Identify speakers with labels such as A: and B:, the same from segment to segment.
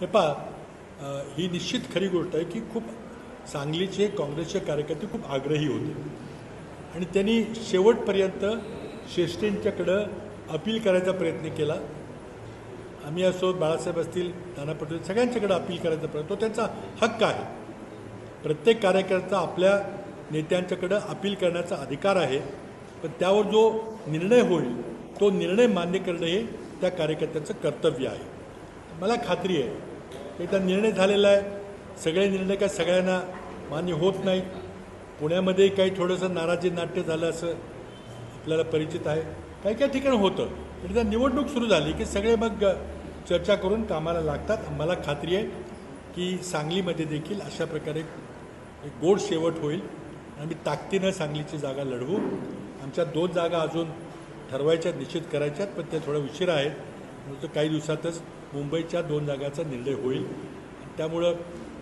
A: हे पहा ही निश्चित खरी गोष्ट आहे की खूप सांगलीचे काँग्रेसचे कार्यकर्ते खूप आग्रही होते. आणि त्यांनी शेवटपर्यंत श्रेष्ठींच्याकडं अपील करायचा प्रयत्न केला. आम्ही असो बाळासाहेब असतील नाना पटोले सगळ्यांच्याकडे अपील करायचा प्रयत्न तो त्यांचा हक्क आहे. प्रत्येक कार्यकर्ता आपल्या नेत्यांच्याकडं अपील करण्याचा अधिकार आहे पण त्यावर जो निर्णय होईल तो निर्णय मान्य करणं हे त्या कार्यकर्त्यांचं कर्तव्य आहे. मला खात्री आहे एकदा निर्णय झालेला आहे. सगळे निर्णय काय सगळ्यांना मान्य होत नाहीत पुण्यामध्ये काही थोडंसं नाराजी नाट्य झालं असं आपल्याला परिचित आहे. काही काही ठिकाणी होतं. एकदा त्या निवडणूक सुरू झाली की सगळे मग चर्चा करून कामाला लागतात. मला खात्री आहे की सांगलीमध्ये देखील अशा प्रकारे एक गोड शेवट होईल. आम्ही ताकदीनं सांगलीची जागा लढवू. आमच्या दोन जागा अजून ठरवायच्या निश्चित करायच्यात पण त्या थोड्या उशिरा आहेत. म्हणून काही दिवसातच मुंबईच्या दोन जागाचा निर्णय होईल. त्यामुळं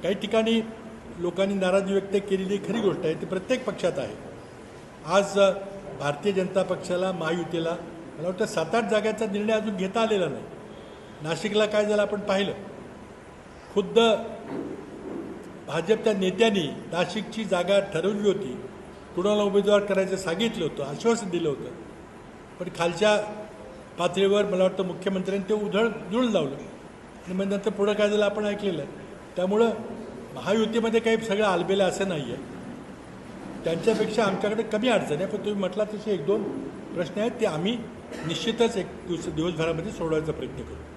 A: काही ठिकाणी लोकांनी नाराजी व्यक्त केलेली खरी गोष्ट आहे ती प्रत्येक पक्षात आहे. आज भारतीय जनता पक्षाला महायुतीला मला वाटतं सात आठ जागाचा निर्णय अजून घेता आलेला नाही. नाशिकला काय झालं आपण पाहिलं. खुद्द भाजपच्या नेत्यांनी नाशिकची जागा ठरवली होती. कुणाला उमेदवार करायचं सांगितलं होतं आश्वासन दिलं होतं. पण खालच्या पातळीवर मला वाटतं मुख्यमंत्र्यांनी ते उधळ जुळून लावलं. आणि मग नंतर पुढं काय झालं आपण ऐकलेलं. आहे त्यामुळं महायुतीमध्ये काही सगळं आलबेलं असं नाही आहे त्यांच्यापेक्षा आमच्याकडे कमी अडचण आहे पण तुम्ही म्हटला तसे एक दोन प्रश्न आहेत ते आम्ही निश्चितच एक दिवस दिवसभरामध्ये सोडवायचा प्रयत्न करू.